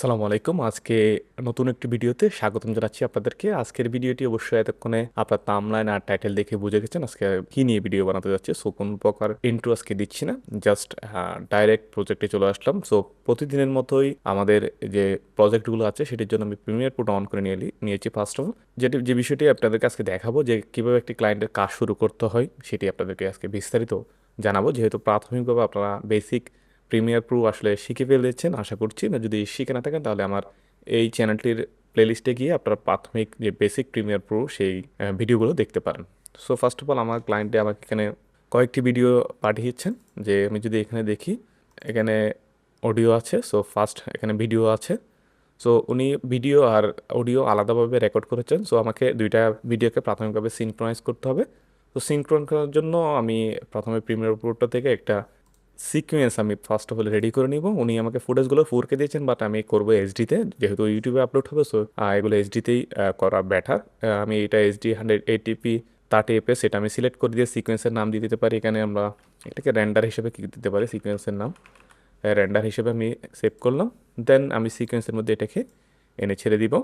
আসসালামু আলাইকুম। আজকে নতুন একটি ভিডিওতে স্বাগতম জানাচ্ছি আপনাদেরকে। আজকের ভিডিওটি অবশ্যই এতক্ষণে আপনার তামলাইন আর টাইটেল দেখে বুঝে গেছেন আজকে কি নিয়ে ভিডিও বানাতে যাচ্ছে। সো কোন প্রকার ইন্ট্রো আজকে দিচ্ছি না। জাস্ট ডাইরেক্ট প্রজেক্টে চলে আসলাম। সো প্রতিদিনের মতোই আমাদের যে প্রজেক্টগুলো আছে, সেটির জন্য আমি প্রিমিয়ার প্রোটা অন করে নিয়ে নিয়েছি ফার্স্ট অফ অল যেটি, যে বিষয়টি আপনাদেরকে আজকে দেখাবো যে কীভাবে একটি ক্লায়েন্টের কাজ শুরু করতে হয়, সেটি আপনাদেরকে আজকে বিস্তারিত জানাব। যেহেতু প্রাথমিকভাবে আপনারা বেসিক প্রিমিয়ার প্রো আসলে শিখে ফেলেছেন, আশা করছি। না, যদি শিখে না থাকেন, তাহলে আমার এই চ্যানেলটির প্লেলিস্টে গিয়ে আপনারা প্রাথমিক যে বেসিক প্রিমিয়ার প্রো সেই ভিডিওগুলো দেখতে পারেন। সো ফার্স্ট অফ অল আমার ক্লায়েন্টে আমাকে এখানে কয়েকটি ভিডিও পাঠিয়েছেন, যে আমি যদি এখানে দেখি, এখানে অডিও আছে সো ফার্স্ট এখানে ভিডিও আছে। সো উনি ভিডিও আর অডিও আলাদাভাবে রেকর্ড করেছেন সো আমাকে দুইটা ভিডিওকে প্রাথমিকভাবে সিনক্রোনাইজ করতে হবে। তো সিনক্রোন করার জন্য আমি প্রথমে প্রিমিয়ার প্রোটা থেকে একটা সিকোয়েন্স আমি ফার্স্ট অফ অল রেডি করে নিব। উনি আমাকে ফুটেজগুলো ফোরকে দিয়েছেন বাট আমি করব এইচডিতে যেহেতু ইউটিউবে আপলোড হবে সো এগুলো এইচডিতেই করা বেটার আমি এটা HD hundred eighty p thirty এপে সেটা আমি সিলেক্ট করে দিয়ে সিকোয়েন্সের নাম দিয়ে দিতে পারি। এখানে আমরা এটাকে র্যান্ডার হিসেবে কি দিতে পারি? সিকোয়েন্সের নাম। র্যান্ডার হিসেবে আমি সেভ করলাম। দেন আমি সিকোয়েন্সের মধ্যে এটাকে এনে ছেড়ে দিব।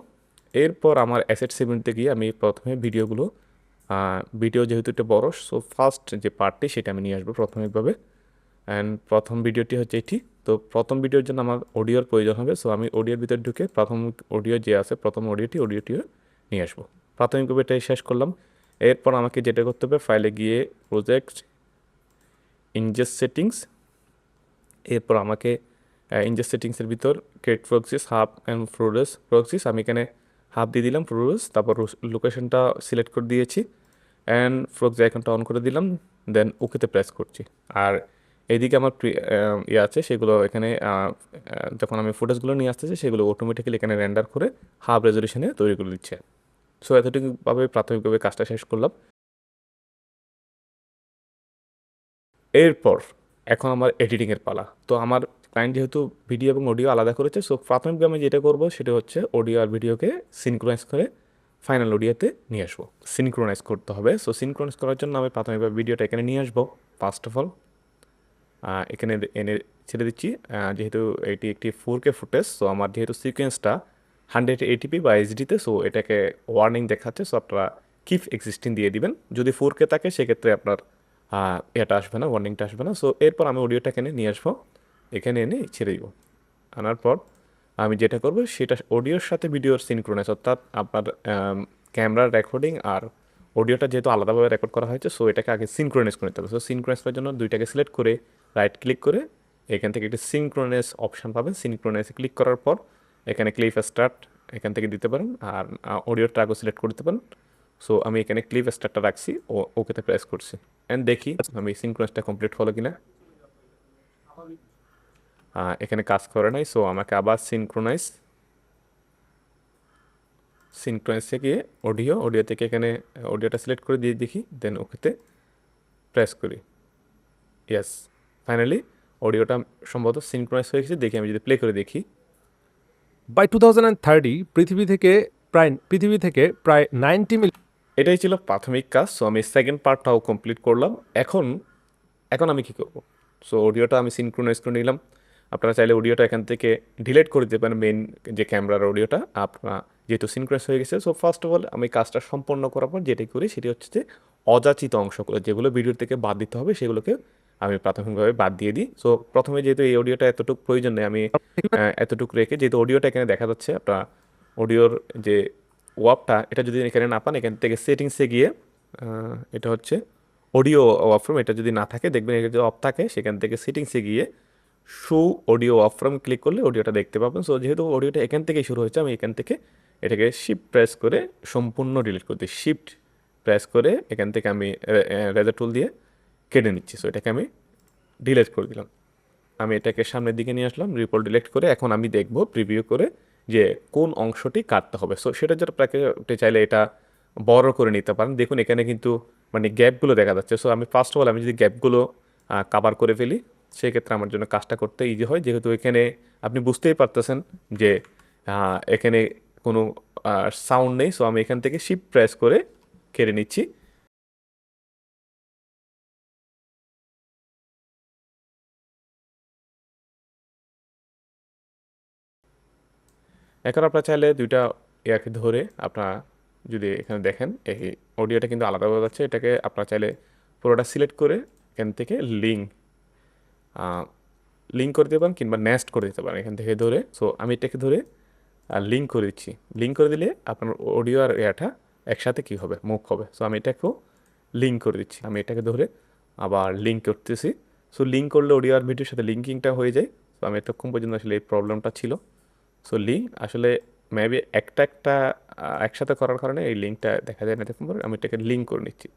এরপর আমার অ্যাসেট সেভেন্টে গিয়ে আমি প্রথমে ভিডিওগুলো ভিডিও যেহেতু এটা বড় সো ফার্স্ট যে পার্টটি সেটা আমি নিয়ে আসব প্রাথমিকভাবে। অ্যান্ড প্রথম ভিডিওটি হচ্ছে এটি। তো প্রথম ভিডিওর জন্য আমার অডিওর প্রয়োজন হবে। সো আমি অডিওর ভিতর ঢুকে প্রথম অডিও যে আছে, প্রথম অডিওটি অডিওটিও নিয়ে আসব। প্রাথমিকভাবে এটাই শেষ করলাম। এরপর আমাকে যেটা করতে হবে ফাইলে গিয়ে প্রজেক্ট ইনজেস সেটিংস এরপর আমাকে ইনজেস সেটিংসের ভিতর ক্রেট প্রক্সিস হাব অ্যান্ড ফ্রোরেস প্রক্সিস আমি এখানে হাব দিয়ে দিলাম ফ্রোরেস তারপর লোকেশনটা সিলেক্ট করে দিয়েছি। অ্যান্ড ফ্রক্স আইকনটা অন করে দিলাম। দেন ওকেতে প্রেস করছি। আর এইদিকে আমার ইয়ে আছে, সেগুলো এখানে যখন আমি ফুটেজগুলো নিয়ে আসতেছি, সেগুলো অটোমেটিক্যালি এখানে রেন্ডার করে হাফ রেজলিউশনে তৈরি করে দিচ্ছে। সো এতটুকুভাবে প্রাথমিকভাবে কাজটা শেষ করলাম। এরপর, এখন আমার এডিটিংয়ের পালা। তো আমার ক্লায়েন্ট যেহেতু ভিডিও এবং অডিও আলাদা করেছে সো প্রাথমিকভাবে আমি যেটা করব, সেটা হচ্ছে অডিও আর ভিডিওকে সিনক্রোনাইজ করে ফাইনাল অডিওতে নিয়ে আসব। সিনক্রোনাইজ করতে হবে। সো সিনক্রোনাইজ করার জন্য আমি প্রাথমিকভাবে ভিডিওটা এখানে নিয়ে আসব। ফার্স্ট অফ অল এখানে এনে ছেড়ে দিচ্ছি। যেহেতু এটি একটি ফোর কে ফুটেজ সো আমার যেহেতু সিকোয়েন্সটা হান্ড্রেড এইটিপি বা এইচডিতে সো এটাকে ওয়ার্নিং দেখাচ্ছে সো আপনারা কিপ এক্সিস্টিং দিয়ে দিবেন। যদি ফোর কে থাকে, সেক্ষেত্রে আপনার এটা আসবে না ওয়ার্নিংটা আসবে না। সো এরপর আমি অডিওটা এখানে নিয়ে আসব। এখানে এনে ছেড়ে দিব। আনার পর আমি যেটা করব, সেটা অডিওর সাথে ভিডিওর সিনক্রোনাইজ অর্থাৎ আপনার ক্যামেরার রেকর্ডিং আর অডিওটা যেহেতু আলাদাভাবে রেকর্ড করা হয়েছে সো এটাকে আগে সিনক্রোনাইজ করে নিতে হবে। সো সিনক্রোনাইজ করার জন্য দুইটাকে সিলেক্ট করে রাইট ক্লিক করে এখান থেকে একটি সিনক্রোনাইজ অপশান পাবেন। সিনক্রোনাইজে ক্লিক করার পর এখানে ক্লিপ স্টার্ট এখান থেকে দিতে পারেন আর অডিও আগে সিলেক্ট করতে পারেন। সো আমি এখানে ক্লিপ স্টার্টটা রাখছি, ও ওকেতে প্রেস করছি। অ্যান্ড দেখি আমি সিনক্রোনাইজটা কমপ্লিট হলো কিনা। এখানে কাজ করে নাই সো আমাকে আবার সিনক্রোনাইজ সিনক্রোনাইজ থেকে অডিও অডিও থেকে এখানে অডিওটা সিলেক্ট করে দিয়ে দেখি দেন ওকেতে প্রেস করি। ইয়েস ফাইনালি অডিওটা সম্ভবত সিনক্রোনাইজ হয়ে গেছে দেখি আমি যদি প্লে করে দেখি। By two thousand and thirty পৃথিবী থেকে প্রায় পৃথিবী থেকে প্রায় নাইনটি মিলিয়ন এটাই ছিল প্রাথমিক কাজ সো আমি সেকেন্ড পার্টটাও কমপ্লিট করলাম। এখন এখন আমি কী করব? সো অডিওটা আমি সিনক্রোনাইজ করে নিলাম। আপনারা চাইলে অডিওটা এখান থেকে ডিলিট করে দিতে পারেন মেন যে ক্যামেরার অডিওটা আপনার যেহেতু সিনক্রোনাইজ হয়ে গেছে সো ফার্স্ট অফ অল আমি কাজটা সম্পন্ন করার পর যেটাই করি সেটি হচ্ছে যে অযাচিত অংশগুলো যেগুলো ভিডিও থেকে বাদ দিতে হবে সেগুলোকে আমি প্রাথমিকভাবে বাদ দিয়ে দিই। সো প্রথমে যেহেতু এই অডিওটা এতটুকু প্রয়োজন নেই, আমি এতটুকু রেখে, যেহেতু অডিওটা এখানে দেখা যাচ্ছে, আপনার অডিওর যে ওয়াপটা এটা যদি এখানে না পান, এখান থেকে সেটিংসে গিয়ে এটা হচ্ছে অডিও ওয়াফরম এটা যদি না থাকে, দেখবেন এটা যদি অফ থাকে, সেখান থেকে সেটিংসে গিয়ে শো অডিও ওয়াফরম ক্লিক করলে অডিওটা দেখতে পাবেন। সো যেহেতু অডিওটা এখান থেকেই শুরু হয়েছে, আমি এখান থেকে এটাকে শিফট প্রেস করে সম্পূর্ণ ডিলিট করতে শিফট প্রেস করে এখান থেকে আমি রেজার টুল দিয়ে কেটে নিচ্ছি। সো এটাকে আমি ডিলিট করে দিলাম। আমি এটাকে সামনের দিকে নিয়ে আসলাম রিপোর্ট ডিলেক্ট করে এখন আমি দেখব প্রিভিউ করে যে কোন অংশটি কাটতে হবে। সো সেটা যারা প্যাকেটে চাইলে এটা বড় করে নিতে পারেন। দেখুন, এখানে কিন্তু মানে গ্যাপগুলো দেখা যাচ্ছে। সো আমি ফার্স্ট অফ অল আমি যদি গ্যাপগুলো কাভার করে ফেলি, সেক্ষেত্রে আমার জন্য কাজটা করতে ইজি হয়। যেহেতু এখানে আপনি বুঝতেই পারতেছেন যে এখানে কোনো সাউন্ড নেই। সো আমি এখান থেকে শিপ প্রেস করে কেড়ে নিচ্ছি। এখন আপনারা চাইলে দুইটা ইয়াকে ধরে আপনারা যদি এখানে দেখেন, এই অডিওটা কিন্তু আলাদা যাচ্ছে। এটাকে আপনারা চাইলে পুরোটা সিলেক্ট করে এখান থেকে লিঙ্ক লিঙ্ক করে দিতে পারেন কিংবা নেস্ট করে দিতে পারেন এখান থেকে ধরে। সো, আমি এটাকে ধরে লিঙ্ক করে দিচ্ছি। লিঙ্ক করে দিলে আপনার অডিও আর ইয়াটা একসাথে কী হবে? মুখ হবে। সো, আমি এটাকেও লিঙ্ক করে দিচ্ছি। আমি এটাকে ধরে আবার লিঙ্ক করতেছি। সো, লিঙ্ক করলে অডিও আর ভিডিওর সাথে লিঙ্কিংটা হয়ে যায়। সো, আমি এতক্ষণ পর্যন্ত আসলে এই প্রবলেমটা ছিল। সো লিঙ্ক আসলে মেবি একটা একটা একসাথে করার কারণে এই লিঙ্কটা দেখা যায় না দেখুন আমি এটাকে লিঙ্ক করে নিচ্ছি।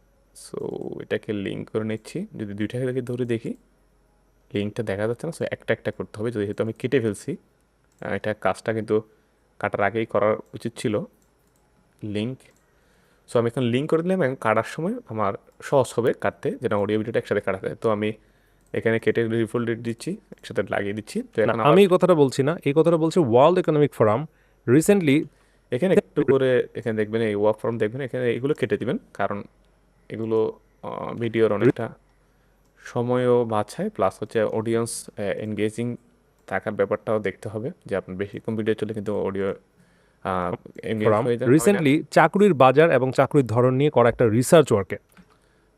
সো এটাকে লিঙ্ক করে নিচ্ছি। যদি দুইটাকে দেখে ধরে দেখি লিঙ্কটা দেখা যাচ্ছে না। সো একটা একটা করতে হবে। যেহেতু আমি কেটে ফেলছি এটা কাজটা কিন্তু কাটার আগেই করার উচিত ছিল। লিঙ্ক সো আমি এখন লিঙ্ক করে দিলাম। এবং কাটার সময় আমার সহজ হবে কাটতে যেটা অডিও ভিডিওটা একসাথে কাটা যায়। তো আমি এখানে কেটে রিফোল্ড দিচ্ছি একসাথে লাগিয়ে দিচ্ছি। আমি এই কথাটা বলছি না এই কথাটা বলছি ওয়ার্ল্ড ইকোনমিক ফোরাম রিসেন্টলি এখানে একটু করে এখানে দেখবেন এই ওয়ার্ক ফর্ম দেখবেন এখানে এগুলো কেটে দিবেন কারণ এগুলো ভিডিওর অনেকটা সময়ও বাঁচায় প্লাস হচ্ছে অডিয়েন্স এনগেজিং থাকার ব্যাপারটাও দেখতে হবে যে আপনার বেশিক্ষণ ভিডিও চলে কিন্তু অডিও রিসেন্টলি চাকরির বাজার এবং চাকরির ধরন নিয়ে করা একটা রিসার্চ ওয়ার্কে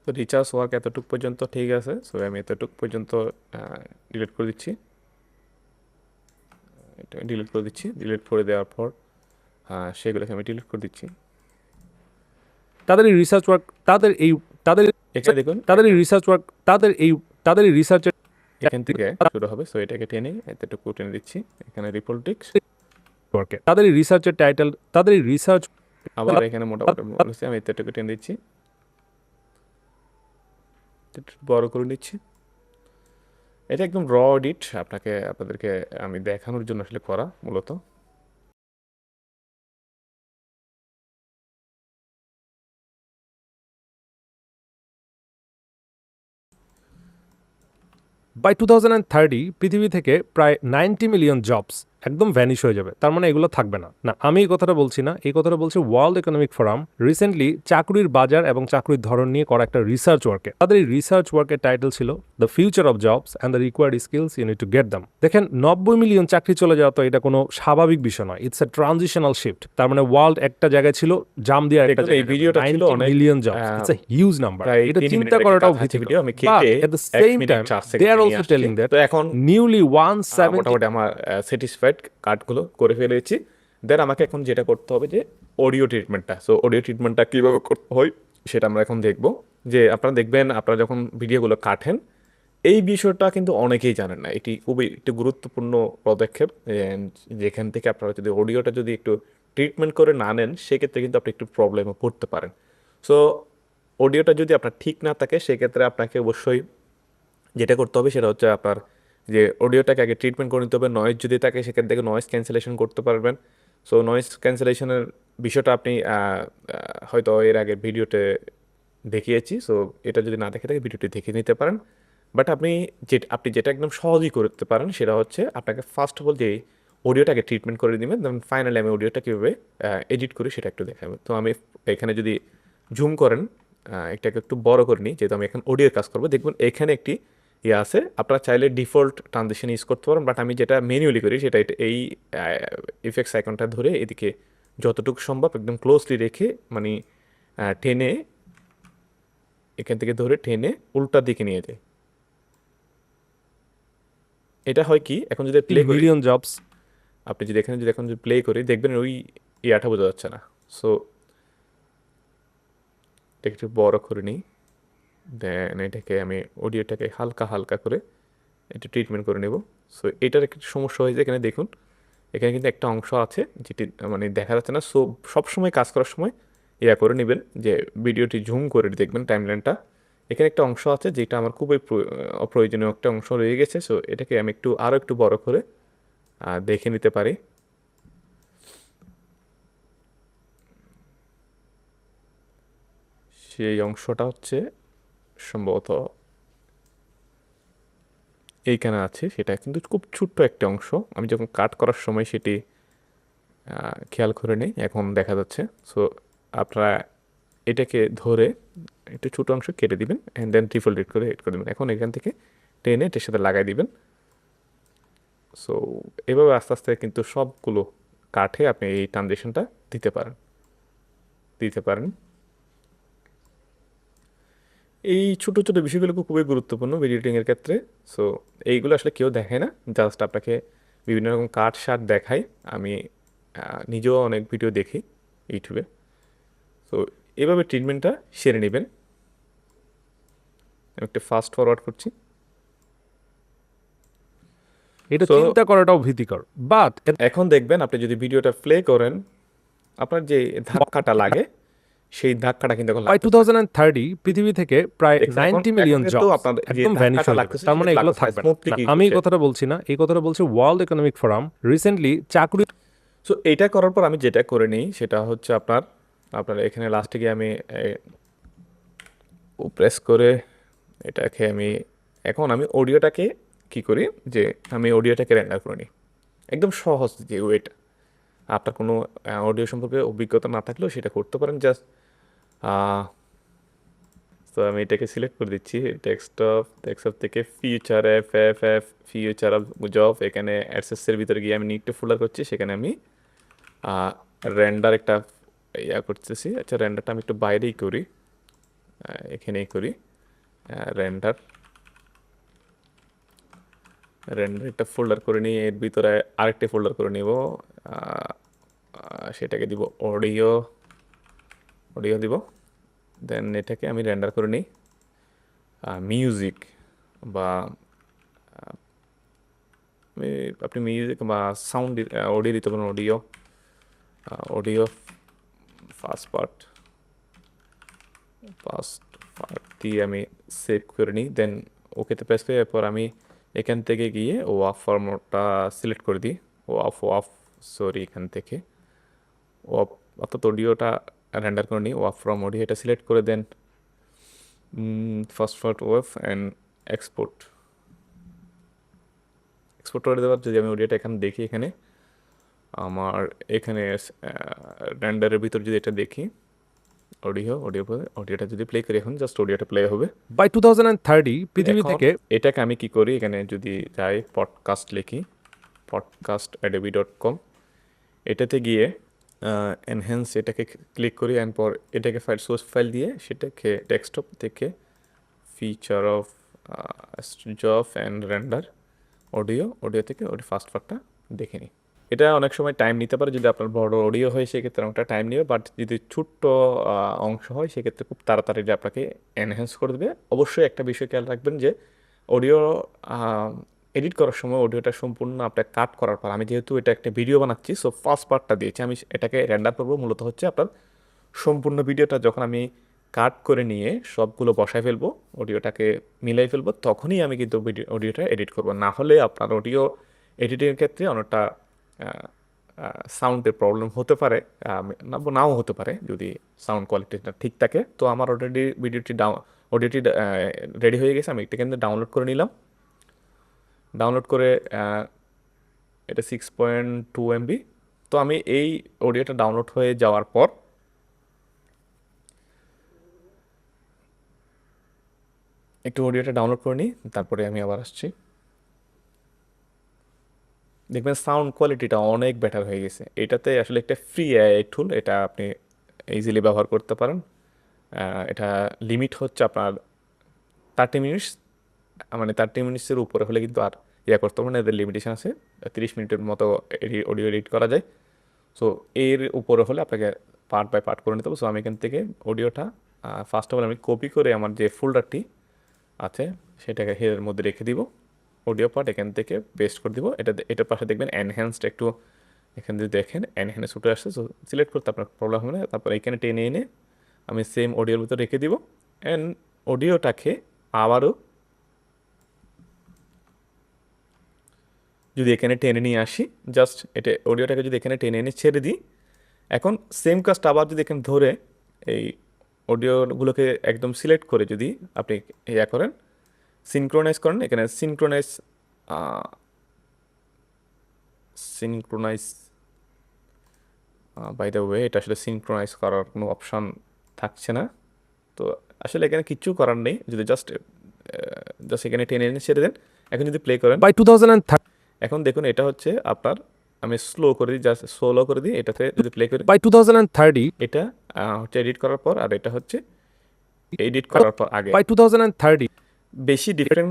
তো রিচার্জ ওয়ার্ক এতটুকু পর্যন্ত ঠিক আছে। সো আমি এতটুকু পর্যন্ত ডিলিট করে দিচ্ছি। এটা ডিলিট করে দিচ্ছি। ডিলিট করে দেওয়ার পর সেগুলোকে আমি ডিলিট করে দিচ্ছি। তাদের এই রিসার্চ ওয়ার্ক তাদের এই তাদের এখানে দেখুন। তাদের এই রিসার্চ ওয়ার্ক তাদের এই তাদের এই রিসার্চের এখান থেকে শুরু হবে। সো এটাকে টেনে এতটুকু টেনে দিচ্ছি। এখানে রিপোর্টিক্স তাদের এই রিসার্চের টাইটেল তাদের এই রিসার্চ আবার এখানে মোটামুটি আমি এতটুকু টেনে দিচ্ছি। বড় করে নিচ্ছি। এটা একদম র অডিট আপনাকে, আপনাদেরকে আমি দেখানোর জন্য আসলে করা মূলত। বাই টু থাউজেন্ড থার্টি পৃথিবী থেকে প্রায় নাইনটি মিলিয়ন জবস একদম ভ্যানিশ হয়ে যাবে। তার মানে এগুলো থাকবে না। না আমি এই কথাটা বলছি না। এই কথাটা বলছি ওয়ার্ল্ড ইকোনমিক ফোরাম রিসেন্টলি চাকরির বাজার এবং চাকরির ধরন নিয়ে করা একটা রিসার্চ ওয়ার্কে তাদের এই রিসার্চ ওয়ার্কের টাইটেল ছিল the future of jobs and the required skills you need to get দাম দেখেন নব্বই মিলিয়ন চাকরি চলে যাওয়া তো এটা কোনো স্বাভাবিক বিষয় নয়। ইটস এ ট্রানজিশনাল শিফট তার মানে ওয়ার্ল্ড একটা জায়গায় ছিল জাম দিয়ে এই ভিডিওটা ছিল million ah, it's a huge number এটা চিন্তা করাটাও ভিডিও আমি same মিনিট time, চার they are second also telling that তো এখন seventy মোটামুটি আমার স্যাটিসফাইড কার্ডগুলো করে ফেলেছি। দেন আমাকে এখন যেটা করতে হবে যে অডিও ট্রিটমেন্টটা সো অডিও ট্রিটমেন্টটা কীভাবে করতে হয় সেটা আমরা এখন দেখব। যে আপনারা দেখবেন, আপনারা যখন ভিডিওগুলো কাটেন, এই বিষয়টা কিন্তু অনেকেই জানেন না। এটি খুবই একটি গুরুত্বপূর্ণ পদক্ষেপ। যেখান থেকে আপনারা যদি অডিওটা যদি একটু ট্রিটমেন্ট করে না নেন, সেক্ষেত্রে কিন্তু আপনি একটু প্রবলেমে পড়তে পারেন। সো অডিওটা যদি আপনার ঠিক না থাকে, সেক্ষেত্রে আপনাকে অবশ্যই যেটা করতে হবে সেটা হচ্ছে আপনার যে অডিওটাকে আগে ট্রিটমেন্ট করে নিতে হবে নয়েজ যদি থাকে, সেখান থেকে নয়েজ ক্যান্সেলেশন করতে পারবেন। সো নয়েজ ক্যান্সেলেশনের বিষয়টা আপনি হয়তো এর আগে ভিডিওতে দেখিয়েছি। সো এটা যদি না দেখে থাকে ভিডিওটি দেখে নিতে পারেন। বাট আপনি যে, আপনি যেটা একদম সহজেই করতে পারেন, সেটা হচ্ছে আপনাকে ফার্স্ট অফ অল যে অডিওটাকে ট্রিটমেন্ট করে দিবেন দেন ফাইনালি আমি অডিওটা কীভাবে এডিট করি সেটা একটু দেখাবো। তো আমি এখানে যদি জুম করেন এটাকে একটু বড় করে নিই, যেহেতু আমি এখন অডিওর কাজ করব, দেখবেন এখানে একটি ইয়ে আছে আপনারা চাইলে ডিফল্ট ট্রানজেকশন ইউজ করতে পারেন বাট আমি যেটা ম্যানুয়ালি করি সেটা এই ইফেক্টস আইকনটা ধরে এদিকে যতটুকু সম্ভব একদম ক্লোজলি রেখে মানে টেনে এখান থেকে ধরে টেনে উল্টার দিকে নিয়ে যায় এটা হয় কি? এখন যদি প্লে মিলিয়ন জবস আপনি যদি এখানে যদি এখন যদি প্লে করি দেখবেন ওই ইয়াটা বোঝা যাচ্ছে না। সো একটু বড় করে নিই। দেন এটাকে আমি অডিওটাকে হালকা হালকা করে এটা ট্রিটমেন্ট করে নেব। সো এটার একটু সমস্যা হয়েছে এখানে দেখুন, এখানে কিন্তু একটা অংশ আছে যেটি মানে দেখা যাচ্ছে না। সো সবসময় কাজ করার সময় ইয়া করে নেবেন যে ভিডিওটি জুম করে দেখবেন টাইমলাইনটা এখানে একটা অংশ আছে যেটা আমার খুবই প্রয়- অপ্রয়োজনীয় একটা অংশ রয়ে গেছে। সো এটাকে আমি একটু আরও একটু বড় করে দেখে নিতে পারি। সেই অংশটা হচ্ছে সম্ভবত এইখানে আছে, সেটা কিন্তু খুব ছোট্ট একটা অংশ। আমি যখন কাট করার সময় সেটি খেয়াল করে নেই, এখন দেখা যাচ্ছে। সো আপনারা এটাকে ধরে একটু ছোটো অংশ কেটে দিবেন অ্যান্ড দেন ট্রিপল রেড করে এড করে দেবেন। এখন এখান থেকে টেনে এটার সাথে লাগাই দিবেন। সো এভাবে আস্তে আস্তে কিন্তু সবগুলো কাঠে আপনি এই ট্রানজেকশনটা দিতে পারেন। দিতে পারেন। এই ছোট ছোট বিষয়গুলো খুবই গুরুত্বপূর্ণ ভিডিও এডিটিংয়ের ক্ষেত্রে। সো এইগুলো আসলে কেউ দেখে না। জাস্ট আপনাকে বিভিন্ন রকম কাঠ শার্ট দেখাই। আমি নিজেও অনেক ভিডিও দেখি ইউটিউবে সো এভাবে ট্রিটমেন্টটা সেরে নেবেন। আমি একটু ফাস্ট ফরওয়ার্ড করছি। এটা চিন্তা করাটাও ভীতিকর। বাট এখন দেখবেন আপনি যদি ভিডিওটা প্লে করেন আপনার যে ধাক্কাটা লাগে সেই ধাক্কাটা কিন্তু বাই টু থাউজেন্ড থার্টি পৃথিবী থেকে প্রায় নাইনটি মিলিয়ন জব একদম ভ্যানিশ হয়ে যাবে তার মানে এগুলো থাকবে আমি এই কথাটা বলছি না এই কথাটা বলছি ওয়ার্ল্ড ইকোনমিক ফোরাম রিসেন্টলি চাকরি সো এইটা করার পর আমি যেটা করে নিই সেটা হচ্ছে আপনার আপনার এখানে লাস্টে গিয়ে আমি প্রেস করে এটাকে আমি এখন আমি অডিওটাকে কি করি যে আমি অডিওটাকে রেন্ডার করে নিই। একদম সহজ যে ওয়েটা। আপনার কোনো অডিও সম্পর্কে অভিজ্ঞতা না থাকলেও সেটা করতে পারেন জাস্ট তো আমি এটাকে সিলেক্ট করে দিচ্ছি ডেস্কটপ ডেস্কটপ থেকে future F F F future of job এখানে অ্যাডসেসের ভিতরে গিয়ে আমি নিকটা ফোল্ডার করছি, সেখানে আমি র্যান্ডার একটা ইয়া করতেছি আচ্ছা র্যান্ডারটা আমি একটু বাইরেই করি এখানেই করি রেন্ডার র্যান্ডার একটা ফোল্ডার করে নিই এর ভিতরে আরেকটা ফোল্ডার করে নিব সেটাকে দিব অডিও অডিও দিব। দেন এটাকে আমি রেন্ডার করে নিই। মিউজিক বা আপনি মিউজিক বা সাউন্ড অডিও দিতে পারেন audio audio first part first part দিয়ে আমি সেভ করে নিই। দেন ওকেতে প্রেস করে এরপর আমি এখান থেকে গিয়ে ও অফ ফর্মটা সিলেক্ট করে দিই। ও অফ অফ সরি এখান থেকে। ও অর্থাৎ অডিওটা রেন্ডার করে নিই ওয়াফ ফ্রম অডিও এটা সিলেক্ট করে দেন। First part wave and export export করে দেওয়ার যদি আমি অডিওটা এখানে দেখি এখানে আমার এখানে র্যান্ডারের ভিতর যদি এটা দেখি অডিও অডিও অডিওটা যদি প্লে করি এখন জাস্ট অডিওটা প্লে হবে। By two thousand and thirty পৃথিবী থেকে এটাকে আমি কি করি এখানে যদি যাই পডকাস্ট লিখি পডকাস্ট অ্যাডোবি ডট কম এটাতে গিয়ে এনহ্যান্স এটাকে ক্লিক করি অ্যান্ড পর এটাকে ফাইল সোর্স ফাইল দিয়ে সেটাকে ডেস্কটপ থেকে feature of job and render audio audio থেকে ওটি ফার্স্ট পার্টটা দেখে নিই। এটা অনেক সময় টাইম নিতে পারে যদি আপনার বড় অডিও হয় সেক্ষেত্রে অনেকটা টাইম নেবে বাট যদি ছোট্ট অংশ হয় সেক্ষেত্রে খুব তাড়াতাড়ি আপনাকে এনহ্যান্স করে দেবে। অবশ্যই একটা বিষয় খেয়াল রাখবেন যে অডিও এডিট করার সময় অডিওটা সম্পূর্ণ আপনার কাট করার পর, আমি যেহেতু এটা একটা ভিডিও বানাচ্ছি সো ফার্স্ট পার্টটা দিয়েছি, আমি এটাকে রেন্ডার করব। মূলত হচ্ছে আপনার সম্পূর্ণ ভিডিওটা যখন আমি কাট করে নিয়ে সবগুলো বসায় ফেলব, অডিওটাকে মিলাই ফেলব, তখনই আমি কিন্তু ভিডিও অডিওটা এডিট করব। না হলে আপনার অডিও এডিটিংয়ের ক্ষেত্রে অনেকটা সাউন্ডের প্রবলেম হতে পারে নাও হতে পারে, যদি সাউন্ড কোয়ালিটিটা ঠিক থাকে। তো আমার অলরেডি ভিডিওটি ডাউন অডিওটি রেডি হয়ে গেছে, আমি এটা কিন্তু ডাউনলোড করে নিলাম। ডাউনলোড করে এটা সিক্স পয়েন্ট টু এমবি তো আমি এই অডিওটা ডাউনলোড হয়ে যাওয়ার পর, একটু অডিওটা ডাউনলোড করে নিই, তারপরে আমি আবার আসছি। দেখবেন সাউন্ড কোয়ালিটিটা অনেক বেটার হয়ে গেছে। এটাতে আসলে একটা ফ্রি এআই টুল এটা আপনি ইজিলি ব্যবহার করতে পারেন। এটা লিমিট হচ্ছে আপনার থার্টি মিনিটস মানে থার্টি মিনিটসের উপরে হলে কিন্তু আর ইয়া করতে পারবেন এদের লিমিটেশন আছে। তিরিশ মিনিটের মতো অডিও এডিট করা যায়। সো এর উপরে হলে আপনাকে পার্ট বাই পার্ট করে নিতে হবে। সো আমি এখান থেকে অডিওটা ফার্স্ট অফ অল আমি কপি করে আমার যে ফোল্ডারটি আছে, সেটাকে এর মধ্যে রেখে দিব। অডিও পার্ট এখান থেকে পেস্ট করে দিব। এটা এটার পাশে দেখবেন এনহ্যান্সড একটু এখান থেকে দেখেন এনহ্যান্স উঠে আসছে। সো সিলেক্ট করতে আপনার প্রবলেম হবে না। তারপর এখানে টেনে এনে আমি সেম অডিওর ভিতরে রেখে দিব। অ্যান্ড অডিওটাকে আবারও যদি এখানে টেনে নিয়ে আসি জাস্ট এটা অডিওটাকে যদি এখানে টেনে এনে ছেড়ে দিই, এখন সেম কাজটা আবার যদি এখানে ধরে এই অডিওগুলোকে একদম সিলেক্ট করে যদি আপনি ইয়া করেন সিনক্রোনাইজ করেন, এখানে synchronize synchronize by the way এটা আসলে সিনক্রোনাইজ করার কোনো অপশান থাকছে না। তো আসলে এখানে কিচ্ছু করার নেই, যদি জাস্ট জাস্ট এখানে টেনে এনে ছেড়ে দেন, এখন যদি প্লে করেন। বাই টু থাউজেন্ড এখন দেখুন এটা হচ্ছে আপনার আমি স্লো করে দিই জাস্ট স্লো করে দিই এটাতে যদি প্লে করি। বাই টু থাউজেন্ড থার্টি এটা হচ্ছে এডিট করার পর আর এটা হচ্ছে এডিট করার পর আগে। বাই টু থাউজেন্ড 2030, বেশি ডিফারেন্স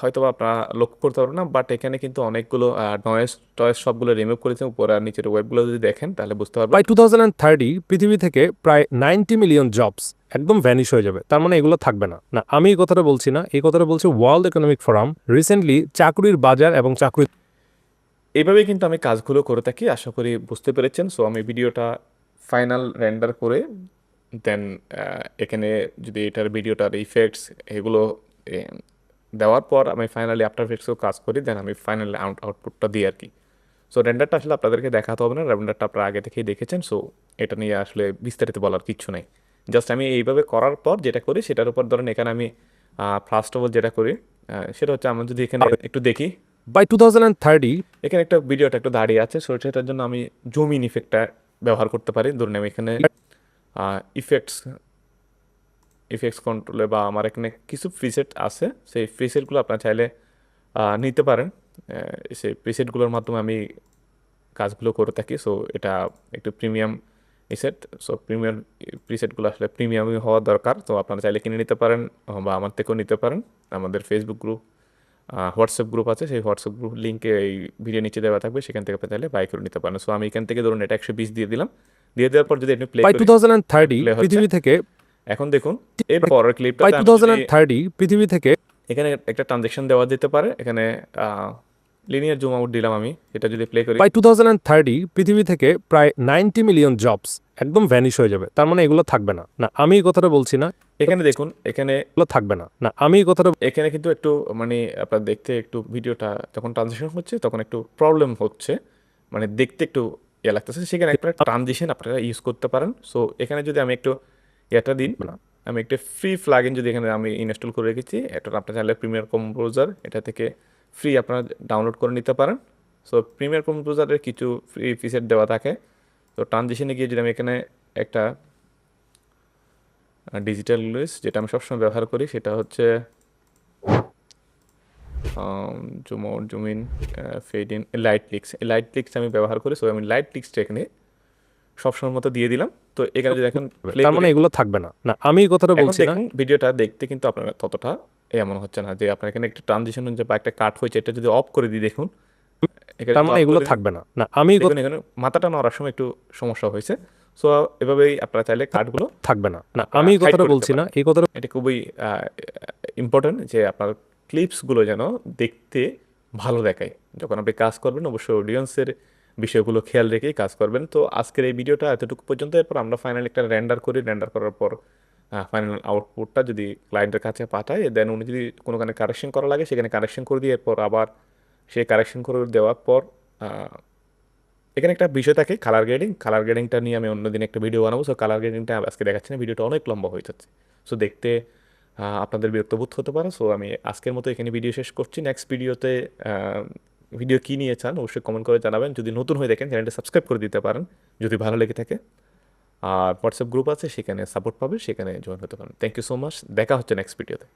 হয়তো বা আপনারা লক্ষ্য করতে পারবেন না বাট এখানে কিন্তু অনেকগুলো নয়েস টয়েস সবগুলো রিমুভ করেছে উপরে আর নিচের ওয়েবগুলো যদি দেখেন তাহলে বুঝতে পারবেন। By 2030 পৃথিবী থেকে প্রায় 90 মিলিয়ন জবস একদম ভ্যানিশ হয়ে যাবে। তার মানে এগুলো থাকবে না। না আমি এই কথাটা বলছি না এই কথাটা বলছে ওয়ার্ল্ড ইকোনমিক ফোরাম রিসেন্টলি চাকরির বাজার এবং চাকরির এইভাবে কিন্তু আমি কাজগুলো করে থাকি আশা করি বুঝতে পেরেছেন। সো আমি ভিডিওটা ফাইনাল রেন্ডার করে দেন এখানে যদি এটার ভিডিওটার ইফেক্টস এগুলো দেওয়ার পর আমি ফাইনালি আফটার ইফেক্টসও কাজ করি দেন আমি ফাইনালি আউট আউটপুটটা দিই আর কি সো রেন্ডারটা আসলে আপনাদেরকে দেখাতে হবে না রেন্ডারটা আপনারা আগে থেকেই দেখেছেন সো এটা নিয়ে আসলে বিস্তারিত বলার কিচ্ছু নেই। জাস্ট আমি এইভাবে করার পর যেটা করি সেটার উপর ধরেন এখানে আমি ফার্স্ট অফ অল যেটা করি সেটা হচ্ছে আমরা যদি এখানে একটু দেখি। বাই 2030 এখানে একটা ভিডিওটা একটু দাঁড়িয়ে আছে সো সেটার জন্য আমি জুম ইন ইফেক্টটা ব্যবহার করতে পারি। ধরুন আমি এখানে ইফেক্টস ইফেক্টস কন্ট্রোলে বা আমার এখানে কিছু প্রিসেট আছে সেই প্রিসেটগুলো আপনার চাইলে নিতে পারেন। সেই প্রিসেটগুলোর মাধ্যমে আমি কাজগুলো করে থাকি। সো এটা একটু প্রিমিয়াম ইসেট সো প্রিমিয়াম প্রিসেটগুলো আসলে প্রিমিয়ামই হওয়া দরকার। তো আপনারা চাইলে কিনে নিতে পারেন বা আমার থেকেও নিতে পারেন। আমাদের ফেসবুক গ্রুপ হোয়াটসঅ্যাপ গ্রুপ আছে। সেই হোয়াটসঅ্যাপ গ্রুপ লিঙ্কে এই ভিডিও নিচে দেওয়া থাকবে। সেখান থেকে আপনি চাইলে বাই করে নিতে পারেন। সো আমি এখান থেকে ধরুন এটা একশো বিশ দিয়ে দিলাম। দিয়ে দেওয়ার পর যদি আপনি প্লে 2030 Play পৃথিবী থেকে এখন দেখুন এর পরের ক্লিপটা বাই 2030 পৃথিবী থেকে এখানে একটা ট্রানজেকশন দেওয়া যেতে পারে এখানে লিনিয়ার জুম আউট দিলাম আমি এটা যদি প্লে করি। বাই 2030 পৃথিবী থেকে প্রায় 90 মিলিয়ন জবস একদম ভ্যানিশ হয়ে যাবে। তার মানে এগুলো থাকবে না। না আমি এই কথাটা বলছি না। এখানে দেখুন এখানে এগুলো থাকবে না। না আমি এই কথাটা এখানে কিন্তু একটু মানে আপনার দেখতে একটু ভিডিওটা যখন ট্রানজিশন হচ্ছে তখন একটু প্রবলেম হচ্ছে। মানে দেখতে একটু ইয়ে লাগতেছে। সেখানে একটা ট্রানজিশন আপনারা ইউজ করতে পারেন। সো এখানে যদি আমি একটু এটা দিন আমি একটা ফ্রি ফ্লাগইন যদি এখানে আমি ইনস্টল করে রেখেছি, এটা আপনার চাইলে প্রিমিয়ার কম্পোজার এটা থেকে ফ্রি আপনারা ডাউনলোড করে নিতে পারেন। সো প্রিমিয়ার কম্পোজারের কিছু ফ্রি ফিচার দেওয়া থাকে। তো ট্রানজিশনে গিয়ে যদি আমি এখানে একটা ডিজিটাল লুইস যেটা আমি সবসময় ব্যবহার করি, সেটা হচ্ছে zoom out zoom in fade in light leaks এই লাইট লিক্স আমি ব্যবহার করি সো আমি লাইট লিক্সটা এখানে সবসময় মতো দিয়ে দিলাম। তো এখানে যদি এখন তার মানে এগুলো থাকবে না। না আমি কথাটা বলছি না। ভিডিওটা দেখতে কিন্তু আপনার ততটা এমন হচ্ছে না যে আপনার এখানে একটা ট্রানজিশন যে বা একটা কাট হয়েছে এটা যদি অফ করে দিই দেখুন তার মানে এগুলো থাকবে না। না আমি দেখুন এখানে মাথাটা নড়ার সময় একটু সমস্যা হয়েছে। সো এভাবেই আপনারা চাইলে কাটগুলো থাকবে না। না আমি কথাটা বলছি না। এই কথাটা এটা খুবই ইম্পর্ট্যান্ট যে আপনার ক্লিপসগুলো যেন দেখতে ভালো দেখায়। যখন আপনি কাজ করবেন অবশ্যই অডিয়েন্সের বিষয়গুলো খেয়াল রেখেই কাজ করবেন। তো আজকের এই ভিডিওটা এতটুকু পর্যন্ত। এরপর আমরা ফাইনাল একটা র্যান্ডার করি। র্যান্ডার করার পর ফাইনাল আউটপুটটা যদি ক্লায়েন্টের কাছে পাঠায় দেন উনি যদি কোনোখানে কারেকশন করা লাগে, সেখানে কারেকশন করে দিয়ে এরপর আবার সেই কারেকশন করে দেওয়ার পর এখানে একটা বিষয় থাকে কালার গ্রেডিং কালার গ্রেডিংটা নিয়ে আমি অন্যদিন একটা ভিডিও বানাবো। সো কালার গ্রেডিংটা আজকে দেখাচ্ছি না, ভিডিওটা অনেক লম্বা হয়ে যাচ্ছে। সো দেখতে আপনাদের বিরক্তবোধ হতে পারে। সো আমি আজকের মতো এখানে ভিডিও শেষ করছি। নেক্সট ভিডিওতে ভিডিও কী নিয়ে চান অবশ্যই কমেন্ট করে জানাবেন। যদি নতুন হয়ে দেখেন চ্যানেলটা সাবস্ক্রাইব করে দিতে পারেন। যদি ভালো লেগে থাকে, আর হোয়াটসঅ্যাপ গ্রুপ আছে, সেখানে সাপোর্ট পাবে, সেখানে জয়েন হতে পারেন। থ্যাংক ইউ সো মাচ দেখা হচ্ছে নেক্সট ভিডিওতে